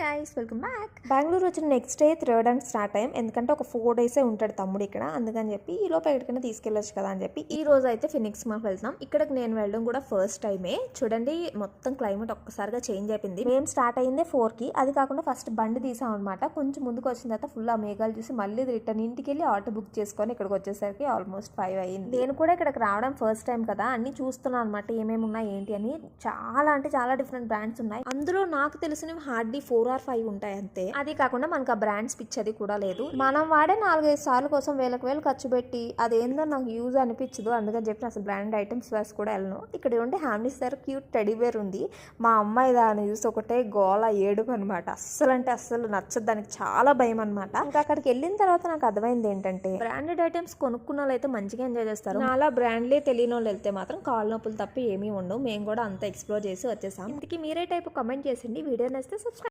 Guys welcome back Bengaluru వచ్చిన next day third and start అయ్యాం ఎందుకంటే ఒక ఫోర్ డేసే ఉంటాడు తమ్ముడు ఇక్కడ. అందుకని చెప్పి ఈ లోపు ఎక్కడికైనా తీసుకెళ్ళొచ్చు కదా అని చెప్పి ఈ రోజు అయితే ఫినిక్స్ మాకు వెళ్తున్నాం ఇక్కడికి నేను వెళ్ళడం కూడా ఫస్ట్ టైమే చూడండి మొత్తం క్లైమేట్ ఒక్కసారిగా చేంజ్ అయిపోయింది. మేము స్టార్ట్ అయిందే ఫోర్కి. అది కాకుండా ఫస్ట్ బండి తీసాం అనమాట కొంచెం ముందుకు వచ్చిన తర్వాత ఫుల్ ఆ మేఘాలు చూసి మళ్ళీ రిటర్న్ ఇంటికి వెళ్ళి ఆటో బుక్ చేసుకొని ఇక్కడికి వచ్చేసరికి ఆల్మోస్ట్ ఫైవ్ అయింది. నేను కూడా ఇక్కడికి రావడం ఫస్ట్ టైం కదా. అన్ని చూస్తున్నాను అనమాట ఏమేమి ఉన్నాయి ఏంటి అని. చాలా అంటే చాలా డిఫరెంట్ బ్రాండ్స్ ఉన్నాయి. అందులో నాకు తెలిసినవి హార్డ్లీ ఫోర్ ఆర్ ఫైవ్ ఉంటాయి అంతే అది కాకుండా మనకు ఆ బ్రాండ్స్ పిచ్ అది కూడా లేదు. మనం వాడే నాలుగైదు సార్లు కోసం వేలకు వేలు ఖర్చు పెట్టి అదేందో నాకు యూజ్ అనిపించదు. అందుకని చెప్పి అసలు బ్రాండ్ ఐటమ్స్ వేసి కూడా వెళ్ళను. ఇక్కడ ఉంటే హ్యామ్లీస్ దగ్గర క్యూట్ టెడీవేర్ ఉంది. మా అమ్మాయి దాన్ని చూసి ఒకటే గోల ఏడుపు అనమాట అస్సలు అంటే అస్సలు నచ్చదు. దానికి చాలా భయం అనమాట ఇంకా అక్కడికి వెళ్ళిన తర్వాత నాకు అర్థమైంది ఏంటంటే బ్రాండెడ్ ఐటమ్స్ కొనుక్కున్న వాళ్ళు అయితే మంచిగా ఎంజాయ్ చేస్తారు. అలా బ్రాండ్లే తెలియని వాళ్ళు వెళ్తే మాత్రం కాళ్ళ నొప్పులు తప్ప ఏమీ ఉండవు. మేము కూడా అంత ఎక్స్ప్లోర్ చేసి వచ్చేసాం. ఇంటికి మీరే టైప్ కమెంట్ చేసిండి వీడియో నచ్చితే సబ్స్క్రైబ్